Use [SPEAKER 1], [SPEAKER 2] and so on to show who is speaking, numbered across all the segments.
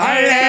[SPEAKER 1] I Allez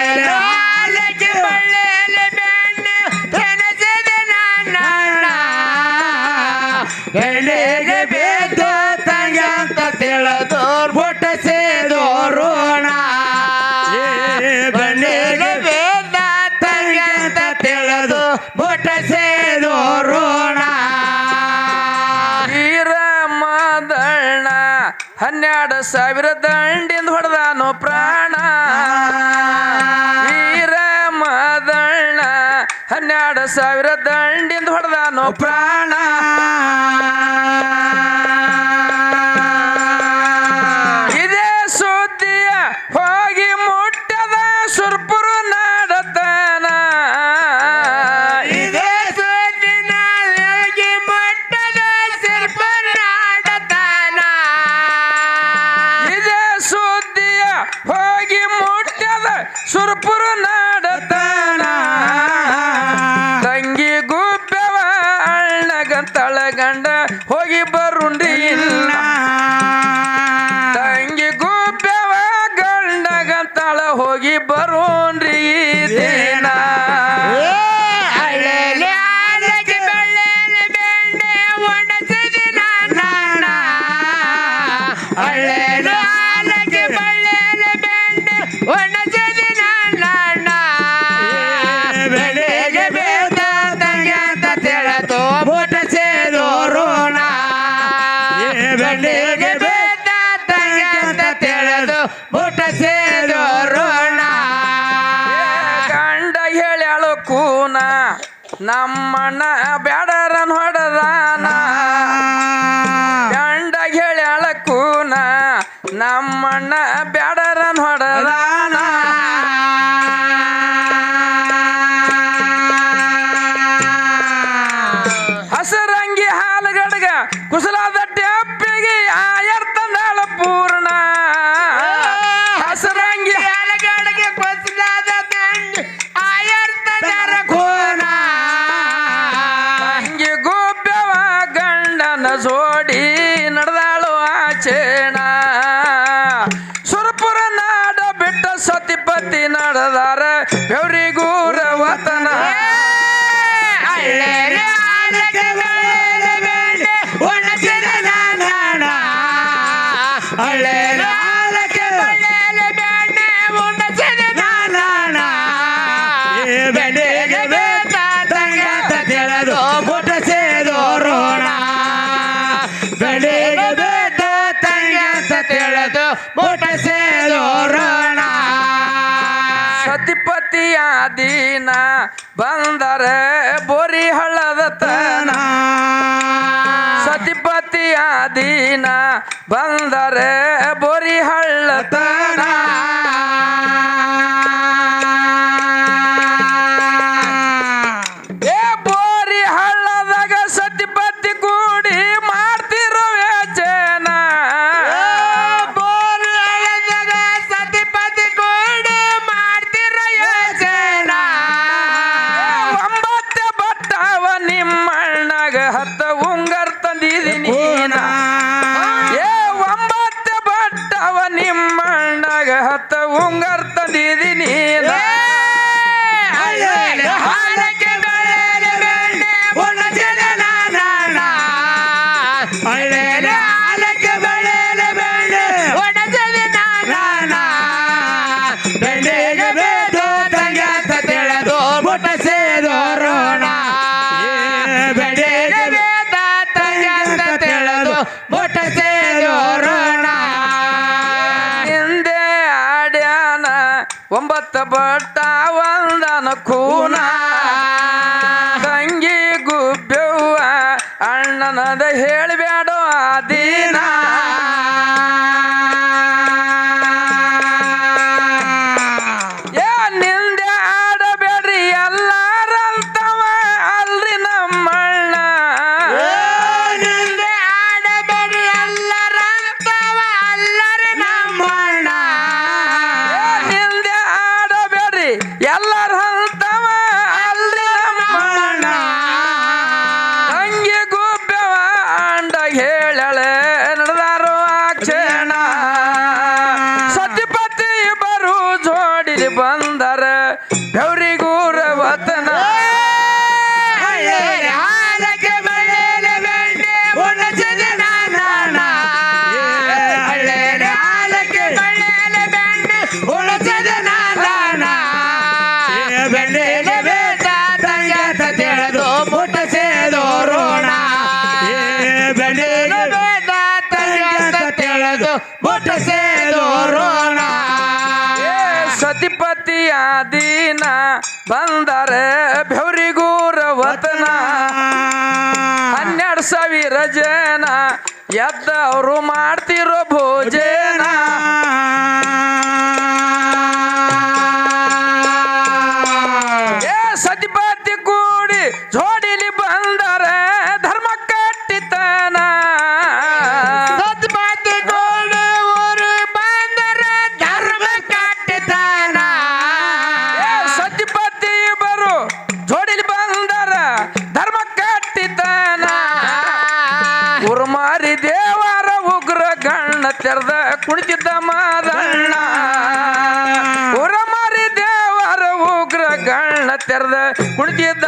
[SPEAKER 1] ಸಾವಿರ ದಂಡಿಂದ ಹೊಡೆದಾನೋ ಪ್ರಾಣ. ನಮ್ಮಣ್ಣ ಬ್ಯಾಡರ ನೋಡ ಬಂದರೆ ಬೋರಿ ಹಳ್ಳದ ತನ. ಸತಿಪತಿಯ ದೀನ
[SPEAKER 2] ಬಂದ
[SPEAKER 1] ಹಳ್ಳ ಕುಣಿತಿದ್ದ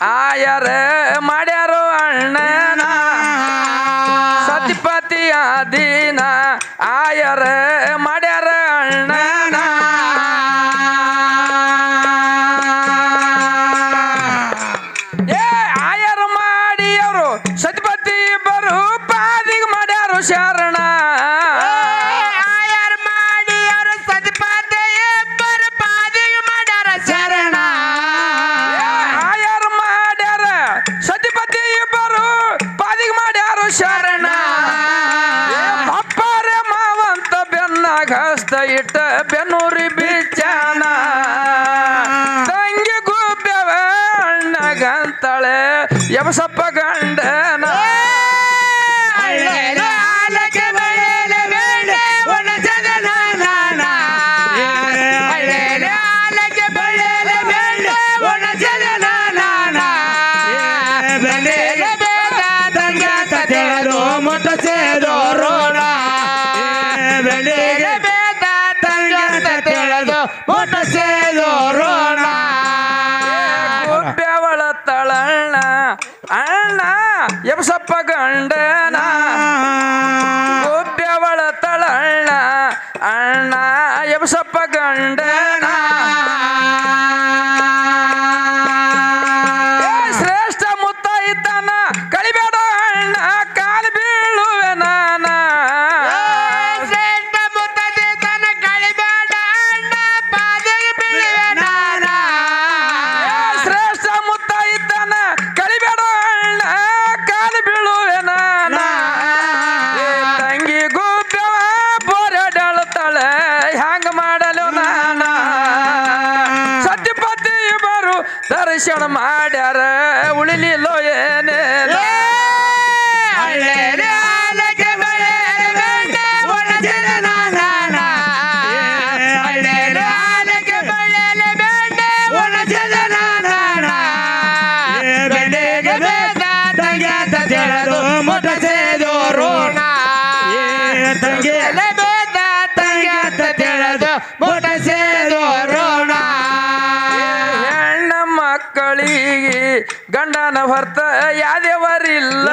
[SPEAKER 1] ಆಯರ ಮಾಡ್ಯಾರು ಅಣ್ಣನ. ಸತಿಪತಿಯ ಆದಿನ ಆಯರ ಮಾಡ್ಯಾರ ಅಣ್ಣನ. ಏ, ಆಯರು ಮಾಡಿಯವರು ಸತಿಪತಿ
[SPEAKER 2] ಇಬ್ಬರು ಪಾದಿಗೆ ಮಾಡ್ಯಾರು ಶರಣ.
[SPEAKER 1] ಗಂಡನ ಹೊರ್ತ ಯಾದೇವರಿಲ್ಲ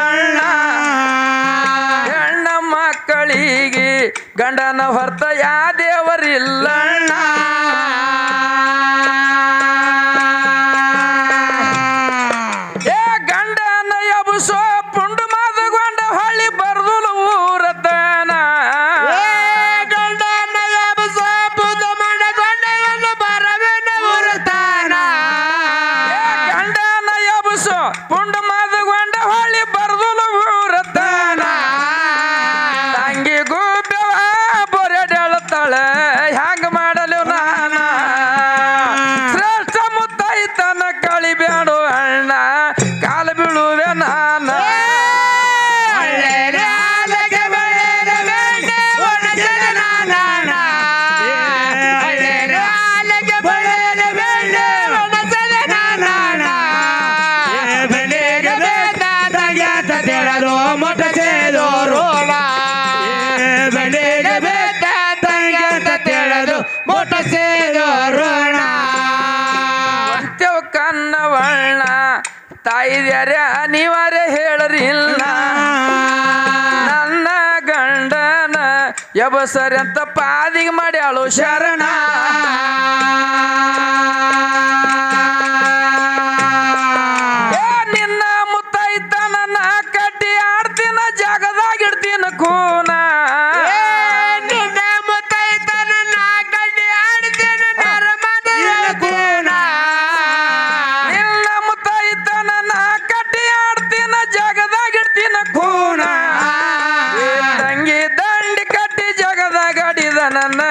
[SPEAKER 1] ಹೆಣ್ಣ ಮಕ್ಕಳಿಗೆ ಗಂಡನ ಹೊರ್ತ ಯಾದೇವರಿಲ್ಲ ತಾಯಿದ್ಯಾರ ನೀವಾರೇ ಹೇಳರಿಲ್ಲ. ನನ್ನ ಗಂಡನ ಎಬಸರಿ ಅಂತ ಪಾದಿಗೆ ಮಾಡ್ಯಾಳು ಶರಣ.
[SPEAKER 2] na na
[SPEAKER 1] na.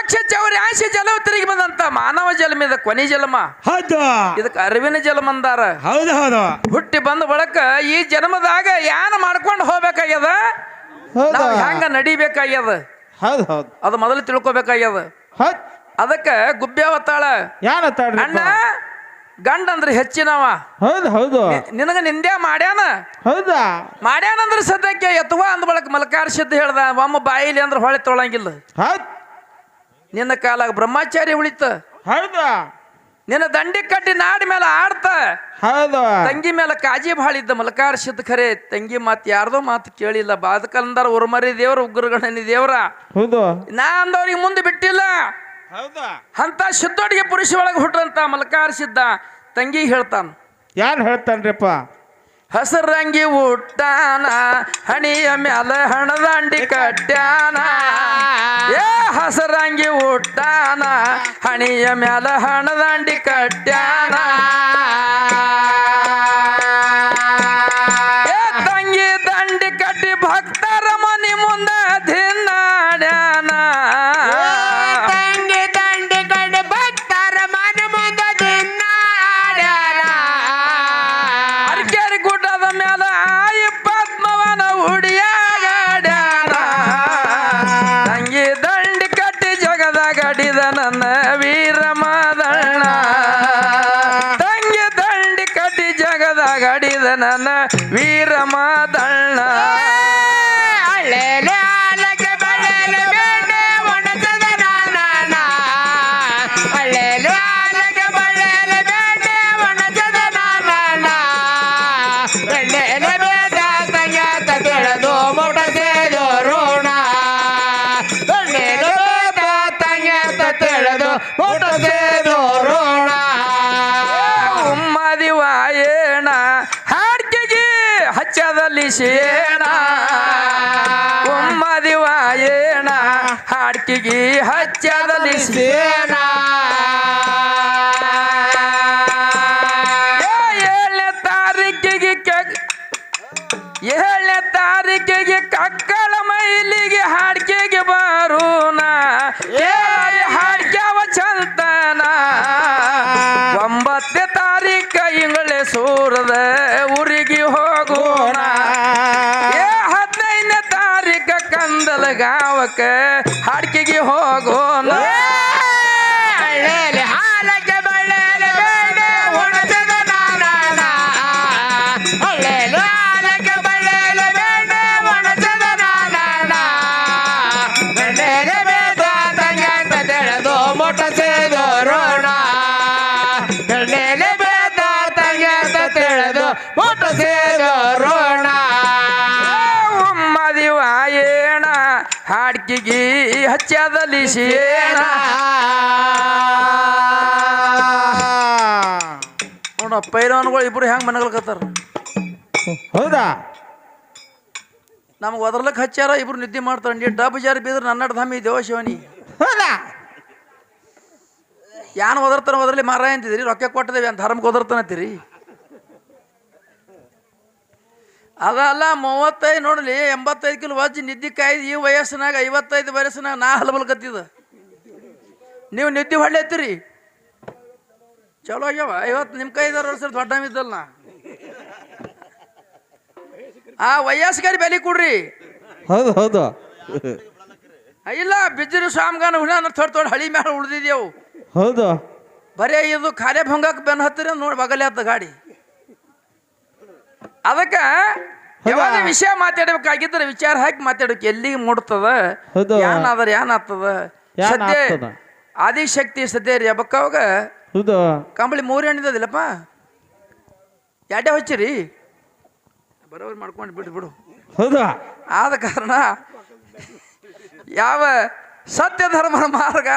[SPEAKER 1] ಲಕ್ಷ ಚೌರ್ಯಾಶಿ ಜಲವು ತಿರುಗಿ ಬಂದಂತ ಮಾನವ ಜನ್ಮದ ಕೊನೆ ಜನ್ಮ
[SPEAKER 3] ಹೌದು.
[SPEAKER 1] ಇದಕ್ಕೆ ಅರಿವಿನ ಜನ್ಮ ಅಂದಾರ.
[SPEAKER 3] ಹೌದು ಹೌದು.
[SPEAKER 1] ಹುಟ್ಟಿ ಬಂದ ಬಳಕ ಈ ಜನ್ಮದಾಗ ಯಾನ ಮಾಡ್ಕೊಂಡು ಹೋಗ್ಬೇಕಾಗ್ಯದ? ನಾವು ಹೆಂಗ ನಡಿಬೇಕಾಗ್ಯದ?
[SPEAKER 3] ಹೌದು ಹೌದು.
[SPEAKER 1] ಅದು ಮೊದಲು ತಿಳ್ಕೊಬೇಕಾಗ್ಯದ?
[SPEAKER 3] ಹೌದು.
[SPEAKER 1] ಅದಕ್ಕ ಗುಬ್ಬೆ ಅವತ್ತಾಳ
[SPEAKER 3] ಯಾನ
[SPEAKER 1] ಅಣ್ಣ ಗಂಡ ಅಂದ್ರೆ ಹೆಚ್ಚಿನವ.
[SPEAKER 3] ಹೌದು ಹೌದು.
[SPEAKER 1] ನಿನಗ ನಿಂದೆ ಮಾಡ್ಯಾನ?
[SPEAKER 3] ಹೌದಾ?
[SPEAKER 1] ಮಾಡ್ಯಾನಂದ್ರೆ ಸದ್ಯಕ್ಕೆ ಎತ್ತುವ ಅಂದ ಬಳಕ ಮಲಕಾರ ಸಿದ್ಧ ಹೇಳ್ದ ಒಮ್ಮ ಬಾಯಿಲಿ ಅಂದ್ರೆ ಹೊಳೆ ತೊಳಂಗಿಲ್ಲ.
[SPEAKER 3] ಹೌದ್.
[SPEAKER 1] ನಿನ್ನ ಕಾಲಾಗ ಬ್ರಹ್ಮಚಾರಿ ಉಳಿತ.
[SPEAKER 3] ಹೌದು.
[SPEAKER 1] ನಿನ್ನ ದಂಡಿ ಕಟ್ಟಿ ನಾಡಿ ಮೇಲೆ ಆಡ್ತ.
[SPEAKER 3] ಹೌದು.
[SPEAKER 1] ತಂಗಿ ಮೇಲೆ ಕಾಜಿ ಭಾಳ ಇದ್ದ ಮಲಕಾರ ಸಿದ್ಧ ಖರೆ. ತಂಗಿ ಮಾತು ಯಾರ್ದೋ ಮಾತು ಕೇಳಿಲ್ಲ. ಬಾದಕಂದಾರ ಉರ್ಮರಿ ದೇವ್ರ ಉಗ್ರಗಣನಿ ದೇವ್ರ.
[SPEAKER 3] ಹೌದು.
[SPEAKER 1] ನಾ ಅಂದವ್ರಿಗೆ ಮುಂದೆ ಬಿಟ್ಟಿಲ್ಲ.
[SPEAKER 3] ಹೌದಾ.
[SPEAKER 1] ಅಂತ ಶುದ್ಧೋಡಿಗೆ ಪುರುಷ ಒಳಗೆ ಹುಟ್ಟಂತ ಮಲಕಾರ ಸಿದ್ಧ ತಂಗಿ ಹೇಳ್ತಾನ.
[SPEAKER 3] ಯಾರು ಹೇಳ್ತಾನ್ರಿಪ್ಪ?
[SPEAKER 1] ಹಸರಂಗಿ ಹುಟ್ಟಾನ ಹಣಿಯ ಮ್ಯಾಲ ಹಣದಂಡಿ ಕಟ್ಟ್ಯಾನ. ಏ ಹಸರಂಗಿ ಹುಟ್ಟಾನ ಹಣಿಯ ಮ್ಯಾಲ ಹಣದಂಡಿ ಕಟ್ಯಾನ ಗಾವಕ್ಕ ಹಾಡ್ಕೆಗೆ ಹೋಗೋಣ
[SPEAKER 2] ಹಳ್ಳಿಲಿ ಹಾಲಕ್ಕೆ ಬಳ್ಳೆಲೆ ಬೇಳೆ ಒಣಚದ ನಾನಾಣ. ಹಳ್ಳಿಲಿ ಹಾಲಕ್ಕೆ ಬೇಡ ಬೇಳೆ ಒಣಚದ ನಾನಾಣ. ಬೆಣ್ಣೆಲೆ ತಂಗ ಅಂತ ತಿಳಿದು ಅಂತ ತಿಳಿದು ಮೊಟ ಸೇದೋರೋಣ.
[SPEAKER 1] ಶೇಣ ನೋಡ ಪೈರವನ್ಗಳು ಇಬ್ರು ಹೆಂಗ್ ಮನಗಲ್ಕತ್ತಾರ
[SPEAKER 3] ಹೌದಾ?
[SPEAKER 1] ನಮ್ಗೆ ಒದರ್ಲಕ್ ಹಚ್ಚಾರ ಇಬ್ರು ನಿದ್ದೆ ಮಾಡ್ತಾರ. ನೀ ಡಬ್ ಜಾರಿ ಬೀದ್ರೆ ನನ್ನಡ ಧಾಮಿ ದೇವ ಶಿವನಿ?
[SPEAKER 3] ಹೌದಾ?
[SPEAKER 1] ಯಾನ್ ಒದರ್ತಾನ ಒದರ್ಲಿ ಮಾರ ಅಂತಿದ್ರಿ ರೊಕ್ಕ ಕೊಟ್ಟದೇವಿ ಅಂತ ಧರ್ಮಕ್ಕೆ ಒದರ್ತಾನತ್ತೀರಿ ಅದಲ್ಲ ಮೂವತ್ತೈದು ನೋಡಲಿ ಎಂಬತ್ತೈದು ಕಿಲೋ ವಜ್ಜಿ ನಿದ್ದೆ ಕಾಯ್ದು ಈ ವಯಸ್ಸಿನಾಗ ಐವತ್ತೈದು ವಯಸ್ಸಿನಾಗ ನಾ ಹಲಬಲ್ಕತ್ತಿದ ನೀವು ನಿದ್ದೆ ಹೊಳ್ಳೆತ್ತೀರಿ ಚಲೋ ಆಗ್ಯವ ಐವತ್ತು ನಿಮ್ಮ ಕೈದಾರ ವರ್ಷ ದೊಡ್ಡ ಇದ್ದಲ್ಲ ನಾ ಆ ವಯಸ್ಸಿಗಾರಿ ಬೆಲೆ ಕೊಡ್ರಿ.
[SPEAKER 3] ಹೌದು ಹೌದು.
[SPEAKER 1] ಇಲ್ಲ ಬಿಜ್ಜರಿ ಸ್ವಾಮಿಗಾನ ಹುಳ ಥೊಡ್ ಥೊಡ್ ಹಳಿ ಮ್ಯಾಲ ಉಳ್ದಿದ್ಯಾವು.
[SPEAKER 3] ಹೌದು.
[SPEAKER 1] ಬರೇ ಇದು ಖಾಲಿ ಭಂಗಕ್ಕೆ ಬೆನ್ ಹತ್ತಿರ ನೋಡಿ ಬಗಲೇ ಹತ್ತ ಗಾಡಿ. ಅದಕ್ಕ ಯಾವಾಗ ವಿಷಯ ಮಾತಾಡಬೇಕಾಗಿದ್ರೆ ವಿಚಾರ ಹಾಕಿ ಮಾತಾಡಕ್ ಎಲ್ಲಿಗೆ ಮೂಡ್ತದ
[SPEAKER 3] ಹೌದು. ಏನಾಗ್ತದ
[SPEAKER 1] ಸದ್ಯ? ಆದಿಶಕ್ತಿ ಸದ್ಯ ರೀ ಅವಾಗ?
[SPEAKER 3] ಹೌದು.
[SPEAKER 1] ಕಂಬಳಿ ಮೂರು ಎಣ್ಣಿದದಿಲ್ಲಪ್ಪ? ಯಾಡೇ ಹಚ್ಚಿರಿ? ಬರೋರು ಮಾಡ್ಕೊಂಡು ಬಿಡು ಬಿಡು.
[SPEAKER 3] ಹೌದು?
[SPEAKER 1] ಆದ ಕಾರಣ ಯಾವ ಸತ್ಯ ಧರ್ಮದ ಮಾರ್ಗ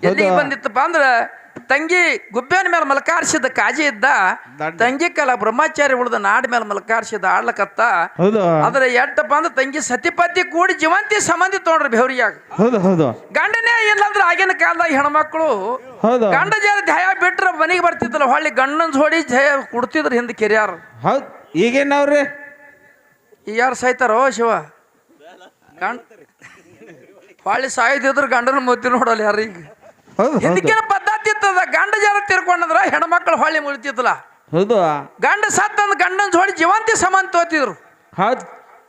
[SPEAKER 1] ಎಲ್ಲಿಗೆ? ಬಂದಿತ್ತಪ್ಪ ಅಂದ್ರ ತಂಗಿ ಗುಬ್ಬೇನ ಮೇಲೆ ಮಲಕಾರಿಸಿದ ಕಾಜಿ ಇದ್ದ. ತಂಗಿ ಕಲ ಬ್ರಹ್ಮಚಾರಿ ಉಳಿದ ನಾಡ ಮೇಲೆ ಮಲಕಾರಿಸಿದ ಆಡ್ಲಕತ್ತ ಅದ್ರ ಎಟ್ಟಪ್ಪ ಅಂದ್ರೆ ತಂಗಿ ಸತಿಪತಿ ಕೂಡಿ ಜೀವಂತಿ ಸಂಬಂಧಿ ತೊಗೊಂಡ್ರಿ ಬೆವ್ರಿಯಾಗ ಗಂಡನೇ ಇಲ್ಲಂದ್ರ ಆಗಿನ ಕಾಲದಾಗ ಹೆಣ್ಮಕ್ಳು ಗಂಡ ಜನ ಧ್ಯಾಯ ಬಿಟ್ರ ಮನೆಗೆ ಬರ್ತಿದ್ದಲ್ಲ ಹೊಳ್ಳಿ ಗಂಡನ್ ಜೋಡಿ ಜಯ ಕುಡ್ತಿದ್ರ ಹಿಂದೆ ಕಿರಿಯಾರ.
[SPEAKER 3] ಹೌದು. ಈಗೇನವ್ರಿ
[SPEAKER 1] ಯಾರು ಸಾಯ್ತಾರೋ ಶಿವ? ಗಂಡ ಹೊಳ್ಳಿ ಸಾಯ್ತಿದ್ರ ಗಂಡನ ಮುತ್ತಿ ನೋಡಲ್ಲ ಯಾರೀಗ. ಈಗ ಇರ್ತದ ಗಂಡ ಜರ ತೀರ್ಕೊಂಡಂದ್ರ ಹೆಣ್ಮಕ್ಳು ಹೊಳ್ಳಿ ಮುಳಿತಿದ್ಲ.
[SPEAKER 3] ಹೌದು.
[SPEAKER 1] ಗಂಡ ಸತ್ತಂದ್ ಗಂಡನ ಜೋಡಿ ಜೀವಂತಿ ಸಮಾನ ತೋತಿದ್ರು
[SPEAKER 3] ಹೌದು.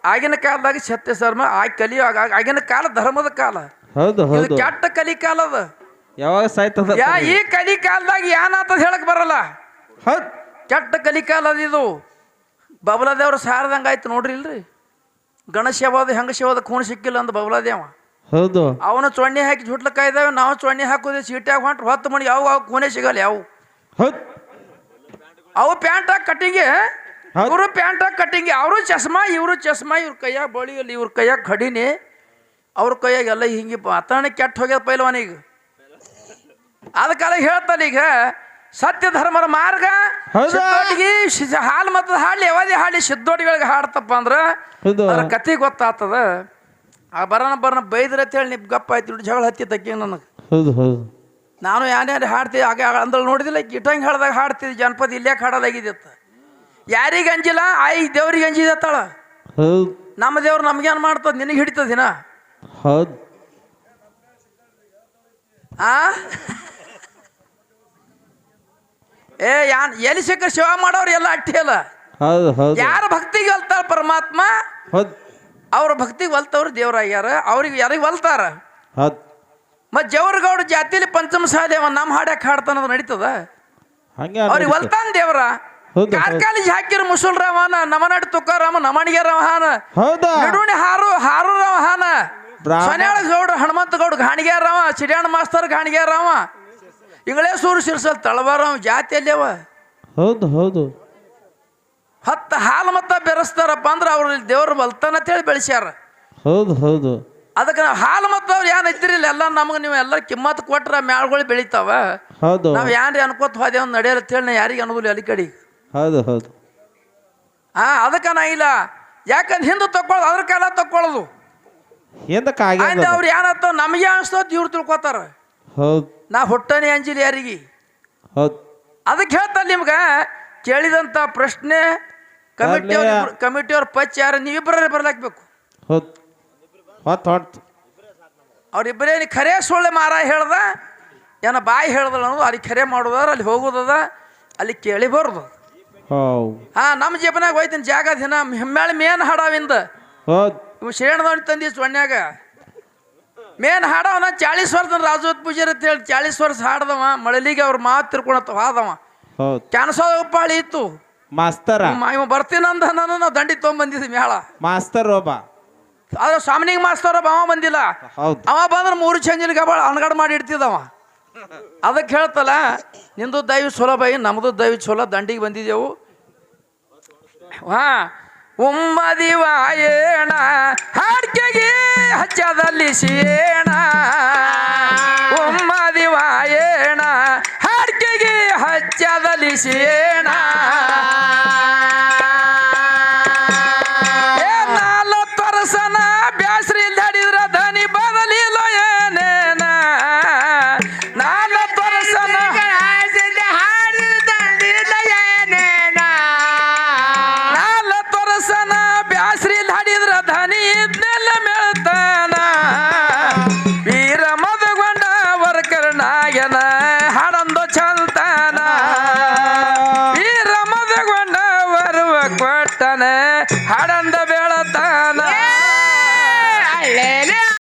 [SPEAKER 1] ಆಗಿನ ಕಾಲದಾಗ ಸತ್ಯ ಶರ್ಮ ಆ ಕಲಿಯೋ ಆಗ- ಆಗಿನ ಕಾಲ ಧರ್ಮದ ಕಾಲ.
[SPEAKER 3] ಹೌದು
[SPEAKER 1] ಇದು
[SPEAKER 3] ಹೌದು.
[SPEAKER 1] ಕೆಟ್ಟ ಕಲಿ ಕಾಲ ಅದ.
[SPEAKER 3] ಯಾವಾಗ ಸಾಯ್ತದ
[SPEAKER 1] ಯಾ ಈ ಕಲಿ ಕಾಲದಾಗ ಏನಾತದ ಹೇಳಕ್ ಬರಲ್ಲ.
[SPEAKER 3] ಹೌದು.
[SPEAKER 1] ಕೆಟ್ಟ ಕಲಿಕಾಲ ಅದ ಇದು. ಬಬಲಾದೇವ್ರ ಸಾರದಂಗ ಆಯ್ತು ನೋಡ್ರಿ ಇಲ್ರಿ. ಗಣೇಶ ಯಾವಾಗ ಹೆಂಗ ಶಿವದ ಖೂನ್ ಸಿಕ್ಕಿಲ್ಲ ಅಂದ ಬಬಲಾದೇವ.
[SPEAKER 3] ಹೌದು.
[SPEAKER 1] ಅವನು ಚೊಣ್ಣಿ ಹಾಕಿ ಜುಟ್ಲ ಕಾಯ್ದಾವೆ ನಾವು ಚೊಣ್ಣಿ ಹಾಕೋದೇ ಸೀಟ್ಯಾಗ ಹೊಂಟ್ರೆ ಹೊತ್ತು ಮಣಿ ಯಾವ ಕೋನೆ ಸಿಗಲ್ಲ ಯಾವ.
[SPEAKER 3] ಹೌದು.
[SPEAKER 1] ಅವು ಪ್ಯಾಂಟ್ ಕಟ್ಟಿಂಗೆ
[SPEAKER 3] ಹೌದ್.
[SPEAKER 1] ಇವರು ಪ್ಯಾಂಟ್ ಕಟ್ಟಿಂಗೆ ಅವರು ಚಸ್ಮಾ ಇವರು ಚಸ್ಮಾ ಇವ್ರ ಕೈಯಾಗ ಬಳಿಯಲ್ಲಿ ಇವ್ರ ಕೈಯಾಗ ಕಡಿನಿ ಅವ್ರ ಕೈಯಾಗ ಎಲ್ಲ ಹಿಂಗೆ ವಾತಾವರಣ ಕೆಟ್ಟ ಹೋಗ್ಯದ ಪೈಲವನಿಗೆ. ಅದಕ್ಕಾಲ ಹೇಳ್ತಾನೆ ಈಗ ಸತ್ಯ ಧರ್ಮದ ಮಾರ್ಗ? ಸಿದ್ದೋಟಿಗೆ ಹಾಲು ಮತ್ತದ ಹಾಡ್ಲಿ ಯಾವದೇ ಹಾಡ್ಲಿ ಸಿದ್ದೋಟಿಗಳಿಗೆ ಹಾಡ್ತಪ್ಪ ಅಂದ್ರೆ ಅದ್ರ ಕತಿ ಗೊತ್ತಾಗ್ತದ. ಆ ಬರೋಣ ಬರೋಣ ಅಂತ ಹೇಳಿ ನಿಪ್ ಗಪ್ಪ ಆಯ್ತು ಇವ್ರು ಜಗಳ ಹತ್ತಿ ತಕ್ಕಿ ನನಗೆ.
[SPEAKER 3] ಹೌದು ಹೌದು.
[SPEAKER 1] ನಾನು ಯಾರ್ಯಾರು ಹಾಡ್ತೀವಿ ಆಗ ಅಂದಲ್ಲಿ ನೋಡಿದಿಲ್ಲ ಇಟ್ಟಂಗೆ ಹಾಡ್ದಾಗ ಹಾಡ್ತಿದ್ದೆ ಜನಪದ ಇಲ್ಯಾಕೆ ಅಂತ. ಯಾರಿಗೆ ಅಂಜಿಲ್ಲ? ಆಯ್ ದೇವ್ರಿಗೆ ಅಂಜಿದತ್ತಾಳ
[SPEAKER 3] ಹೌದು.
[SPEAKER 1] ನಮ್ಮ ದೇವ್ರು ನಮ್ಗೇನು ಮಾಡ್ತದ? ನಿನಗೆ ಹಿಡಿತದ ದಿನ?
[SPEAKER 3] ಹೌದು.
[SPEAKER 1] ಆ? ಏ ಯಾನ್ ಎಲ್ಲಿ ಸಿಕ್ಕ ಶಿವ ಮಾಡೋರು ಎಲ್ಲ ಅಟ್ಟಿ ಅಲ್ಲ?
[SPEAKER 3] ಹೌದು ಹೌದು.
[SPEAKER 1] ಯಾರ ಭಕ್ತಿಗೆ ಅಲ್ತಾಳ ಪರಮಾತ್ಮ?
[SPEAKER 3] ಹೌದು.
[SPEAKER 1] ಅವ್ರ ಭಕ್ತಿಗೆ ಒಲ್ತವ್ರು ದೇವ್ರಾಗ್ಯಾರ ಅವ್ರಿಗೆ ಯಾರಿಗೆ ಒಲ್ತಾರ
[SPEAKER 3] ಮತ್ತು
[SPEAKER 1] ಮತ್ ಜವರ್ಗೌಡ ಜಾತಿಲಿ ಪಂಚಮ ಸಹದೇವ ನಮ್ಮ ಹಾಡ್ಯಾಕ ಹಾಡ್ತಾನ ನಡೀತದ? ಅವ್ರಿಗೆ. ಒಲ್ತಾನ ದೇವ್ರ? ಕಾರ್ಕಾಲಿಜ್ ಹಾಕಿರ ಮುಸುಲ್ರಾಮನ ನಮನಡ್ ತುಕಾರಾಮ ನಮಣಿಗೆ
[SPEAKER 3] ಹೌದಾ?
[SPEAKER 1] ನಡುವಣಿ ಹಾರು ಹಾರು ರವಹಾನ
[SPEAKER 3] ಬ್ರಾಹ್ಮಣ.
[SPEAKER 1] ಸೊನ್ಯಾಳ ಗೌಡ ಹನುಮಂತ ಗೌಡ ಗಾಣಿಗ್ಯಾರವ ಚಿಡ್ಯಾಣ ಮಾಸ್ತರ್ ರಾಮ ಇಂಗಳೇ ಸೂರು ಶಿರ್ಸಲ್ ತಳವಾರ ಜಾತಿ ಅವ
[SPEAKER 3] ಹೌದು ಹೌದು.
[SPEAKER 1] ಹತ್ತು ಹಾಲು ಮತ್ತ ಬೆರೆಸ್ತಾರಪ್ಪ ಅಂದ್ರೆ ಅವ್ರ ದೇವ್ರ ಬಲ್ತಾನ ಅಂತೇಳಿ ಬೆಳೆಸ್ಯಾರ.
[SPEAKER 3] ಹೌದು ಹೌದು.
[SPEAKER 1] ಅದಕ್ಕೆ ನಾವು ಹಾಲು ಮತ್ತು ಅವ್ರು ಏನು ಇದ್ದಿರಲಿಲ್ಲ ಎಲ್ಲ ನಮ್ಗೆ ನೀವು ಎಲ್ಲ ಕಿಮ್ಮತ್ ಕೊಟ್ರ ಮ್ಯಾಳ್ಗಳು ಬೆಳಿತಾವ.
[SPEAKER 3] ಹೌದು.
[SPEAKER 1] ನಾವು ಏನ್ರಿ ಅನ್ಕೋತ ಹೋದೇವ್ ನಡೆಯಲ್ಲ ಅಂತೇಳಿ ನಾ ಯಾರಿಗೆ ಅನ್ನೋದಿಲ್ಲ ಅಲ್ಲಿ ಕಡೆ.
[SPEAKER 3] ಹೌದು ಹೌದು.
[SPEAKER 1] ಹಾ ಅದಕ್ಕೆ ನಾ ಇಲ್ಲ. ಯಾಕಂದ್ರೆ ಹಿಂದೆ ತಕ್ಕೊಳ್ಳೋದು ಅದ್ರ ಕಾಲ ತಕ್ಕೊಳ್ಳೋದು ಅವ್ರು ಏನತ್ತ ನಮಗೆ ಅನಿಸ್ತೋತ್ ಇವ್ರು ತಿಳ್ಕೊತಾರ.
[SPEAKER 3] ಹೌದು.
[SPEAKER 1] ನಾ ಹುಟ್ಟನೆ ಅಂಜಿಲಿ ಯಾರಿಗೆ.
[SPEAKER 3] ಹೌದು.
[SPEAKER 1] ಅದಕ್ಕೆ ಹೇಳ್ತಾರೆ ನಿಮ್ಗೆ ಕೇಳಿದಂಥ ಪ್ರಶ್ನೆ ಕಮಿಟಿ
[SPEAKER 3] ಕಮಿಟಿ
[SPEAKER 1] ಅವ್ರ ಪಚ್ ಯಾರು ನೀವಿಬ್ಬರೇ ಬರ್ಲಾಕ್ಬೇಕು.
[SPEAKER 3] ಹೌದು. ಹೊತ್ತು ಹೊತ್ತು
[SPEAKER 1] ಅವ್ರಿಬ್ಬರೇ ನೀ ಖರೆ ಸೊಳ್ಳೆ ಮಾರ ಹೇಳ್ದ ಏನ ಬಾಯಿ ಹೇಳ್ದಲ್ಲ ಅನ್ನೋದು ಅಲ್ಲಿ ಖರೆ ಮಾಡೋದಾರ ಅಲ್ಲಿ ಹೋಗೋದದ ಅಲ್ಲಿ ಕೇಳಿ ಬರೋದು. ಹಾ ನಮ್ಮ ಜೀವನಾಗ ಹೋಯ್ತೀನಿ ಜಾಗ ದಿನ ಹೆಮ್ಮೇಳ ಮೇನ್ ಹಾಡಾವಿಂದ ಇವ್ ತಂದಿ ಸೊನ್ಯಾಗ ಮೇನ್ ಹಾಡವನ ಚಾಳೀಸ್ ವರ್ಷದ ರಾಜೋತ್ ಪೂಜಾರಿ ಅಂತ ಹೇಳಿ ಚಾಳೀಸ್ ವರ್ಷ ಹಾಡ್ದವ ಮಳಲಿಗೆ ಅವ್ರ ಮಾತು ತಿರ್ಕೊಳತ್ತ ಹಾದವ
[SPEAKER 3] ಹೌದು.
[SPEAKER 1] ಕ್ಯಾನ್ಸಲ್ ಪಾಳಿ ಇತ್ತು.
[SPEAKER 3] ಮಾಸ್ತರ.
[SPEAKER 1] ಮ- ಇವ ಬರ್ತೀನಂದ ನಾನು ದಂಡಿ ತೊಗೊಂಬಂದಿದ್ವಿ ಮೇಳ
[SPEAKER 3] ಮಾಸ್ತರ್ ಒಬ್ಬ.
[SPEAKER 1] ಆದ್ರೆ ಸ್ವಾಮಿನಿಗೆ ಒಬ್ಬ ಅವ ಬಂದಿಲ್ಲ.
[SPEAKER 3] ಹೌದು.
[SPEAKER 1] ಅವ ಬಂದ್ರೆ ಮೂರು ಚಂಜಿನ ಗಬಾಳ ಅನ್ಗಡ್ ಮಾಡಿ ಇಡ್ತಿದ್ದವ. ಅದಕ್ಕೆ ಹೇಳ್ತಲ್ಲ ನಿಂದು ದೈವ ಚಲೋ ಬೈ ನಮ್ದು ದೈವ ಚಲೋ ದಂಡಿಗೆ ಬಂದಿದ್ದೆವು. ಹಾ ಉಮ್ಮದಿ ವಾಯೇಣ ಹಾಡ್ಕೆಗೆ ಹಚ್ಚದಲ್ಲಿ ಸೇಣ ಉಮ್ಮದಿ ವಾಯೇಣ ಹಾಡ್ಕೆಗೆ ಹಚ್ಚದಲ್ಲಿ ಸೇಣ